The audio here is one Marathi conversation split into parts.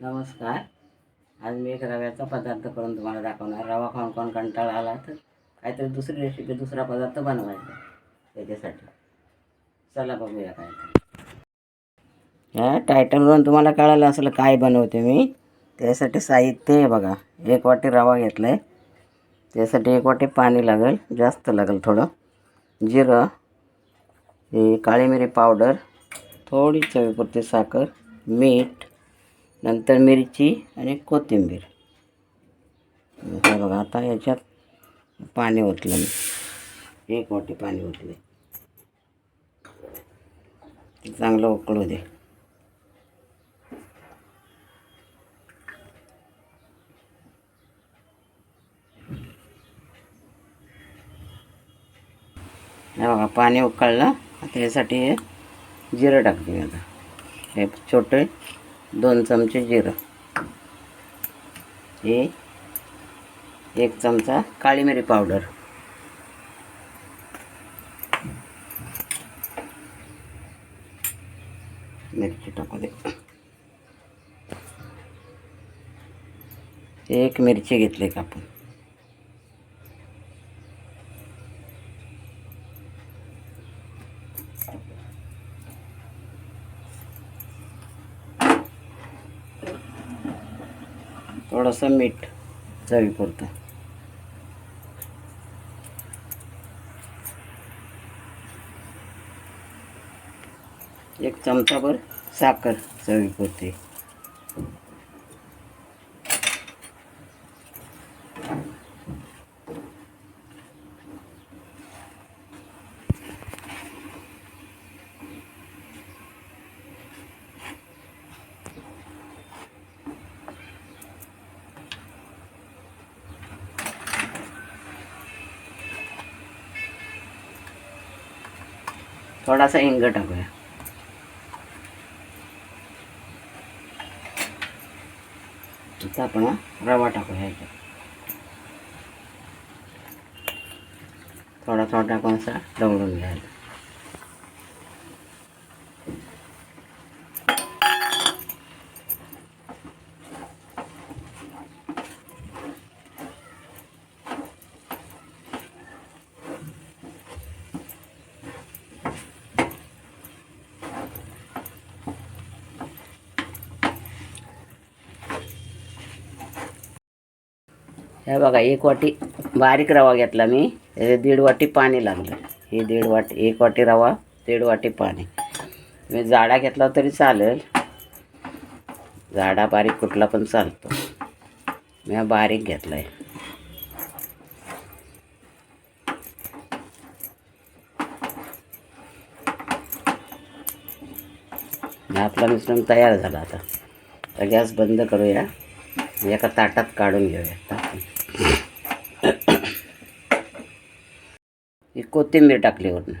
नमस्कार. आज मी एक रव्याचा पदार्थ करून तुम्हाला दाखवणार. रवा खाऊन खाऊन कंटाळा आला तर काहीतरी दुसरी रेसिपी दुसरा पदार्थ बनवायचा त्याच्यासाठी. चला बघूया काय ते. या टायटलवरून तुम्हाला कळालं असलं काय बनवते मी. त्यासाठी साहित्य आहे बघा. एक वाटी रवा घेतला आहे त्यासाठी एक वाटी पाणी लागेल. जास्त लागेल थोडं. जिरं ही काळी मिरी पावडर थोडी चवीपुरती साखर मीठ नंतर मिरची आणि कोथिंबीर. हे बघा आता याच्यात पाणी ओतलं मी. एक वाटी पाणी ओतले चांगलं उकळू दे. बघा पाणी उकळलं. आता यासाठी हे जिरं टाकते मी आता. हे छोटे दोन चमचे जिरं. हे एक चमचा काळी मिरी पावडर. मिरची टाकू दे. एक मिरची घेतली का आपण? थोडंसं मीठ चवीपुरतं एक चमचाभर साखर चवीपुरती थोडासा हिंग टाकूया. आता आपण रवा टाकूया ह्याच्यात थोडा थोडा टाकून असा डवळून घ्यायला हे बघा एक वाटी बारीक रवा घेतला मी. दीड वाटी पाणी लागलं. हे दीड वाटी एक वाटी रवा दीड वाटी पाणी. मी जाडा घेतला तरी चालेल. जाडा बारीक कुठला पण चालतो. मी हा बारीक घेतला आहे आपला मिश्रण तयार झाला आता. गॅस बंद करूया. एका ताटात काढून घेऊया टाकून. ही कोथिंबीर टाकली वरून.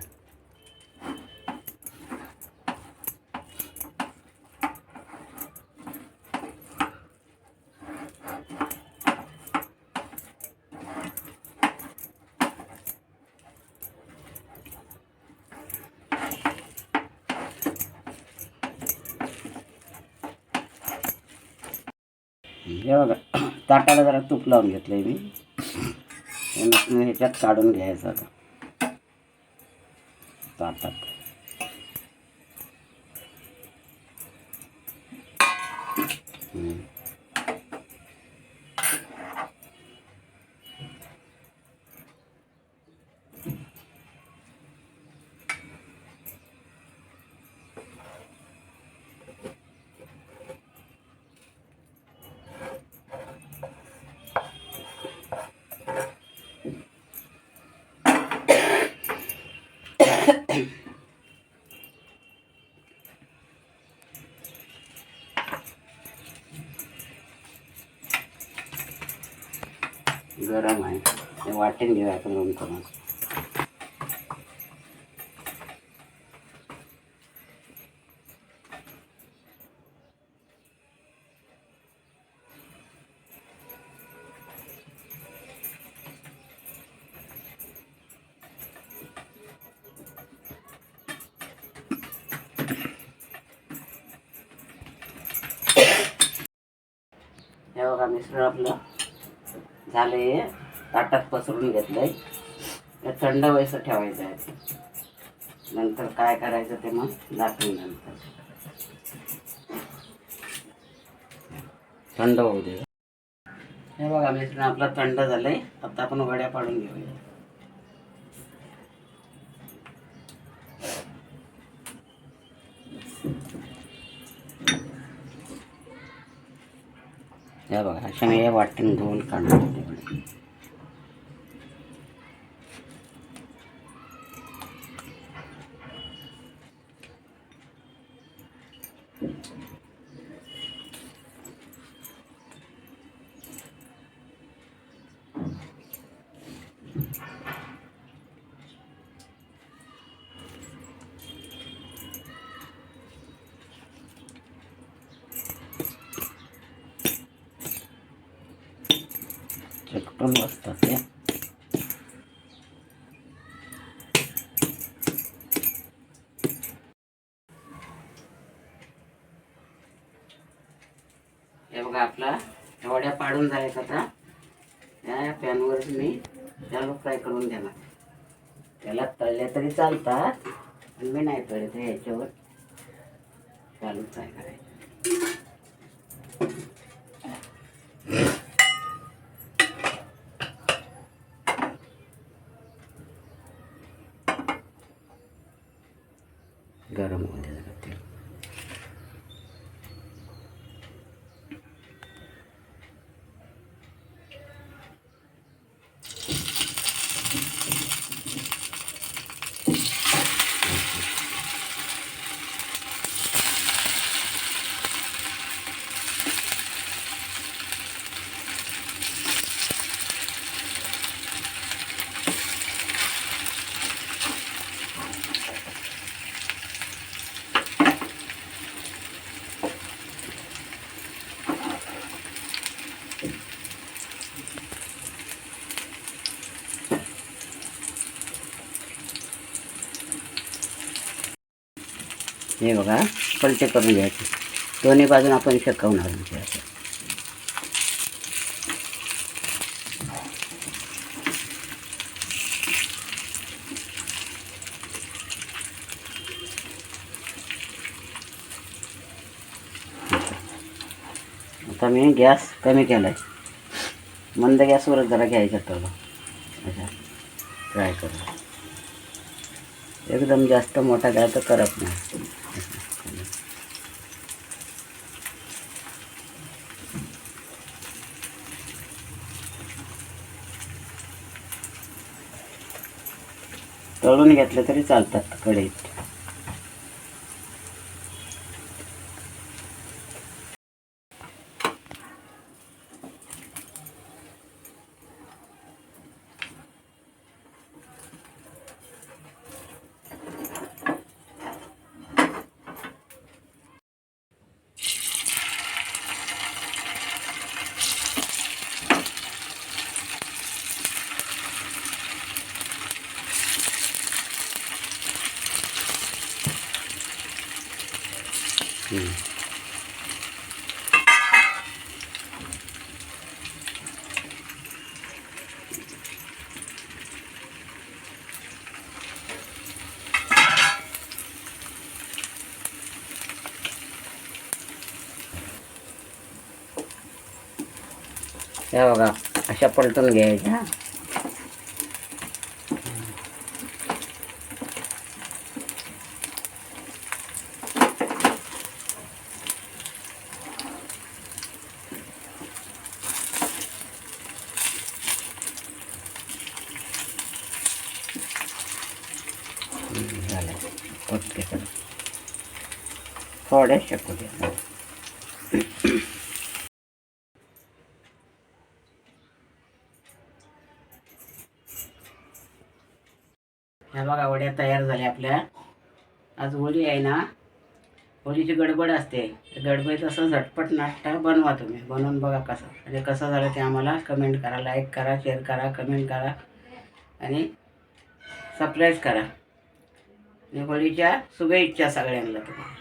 हे बघा ताटाला जरा तूप लावून घेतलं आहे मी ह्याच्यात काढून घ्यायचं आता. ताटात हम्म. गरम आहे. ते वाटेन घेऊ आपण रोम करून हे बघा मिश्रण आपलं. झालं हे ताटात पसरून घेतलंय. थंड व्हायचं ठेवायचं आहे. नंतर काय करायचं ते मग दाखवून नंतर. थंड होऊ दे. हे बघा मिश्रण आपलं थंड झालंय. आता आपण वड्या पाडून घेऊया. हे बघा अशा मी या वाटीन गोल काढणार तेवढे. चिकटून बसतात हे बघा आपला एवढ्या पाडून जायचा आता. त्या पॅनवरच मी त्याला फ्राय करून देणार. त्याला तळले तरी चालतात पण मी नाही तळले तर ह्याच्यावर. चालू फ्राय करायचं गरम होऊ दे जरा तेल हे बघा पलटे करून घ्यायचे. दोन्ही बाजून आपण शेकवणार म्हणजे असं आता मी गॅस कमी केला आहे मंद गॅसवरच जरा घ्यायचं ठेवलं अच्छा ट्राय करू. एकदम जास्त मोठा गॅस तर करत नाही. तळून घेतलं तरी चालतात कढईत. हे बघा अशा पलटून घ्यायच्या. झालं. ओके सर थोड्या शकू द्या ह्या बघा वड्या तयार झाल्या आपल्या. आज होळी आहे ना होळीची गडबड असते. गडबडीत असं झटपट नाश्ता बनवा तुम्ही. बनवून बघा कसं. म्हणजे कसं झालं ते आम्हाला कमेंट करा लाईक करा शेअर करा कमेंट करा आणि सबस्क्राईब करा. दिवाळीच्या होळीच्या शुभेच्छा सगळ्यांना तुम्हाला.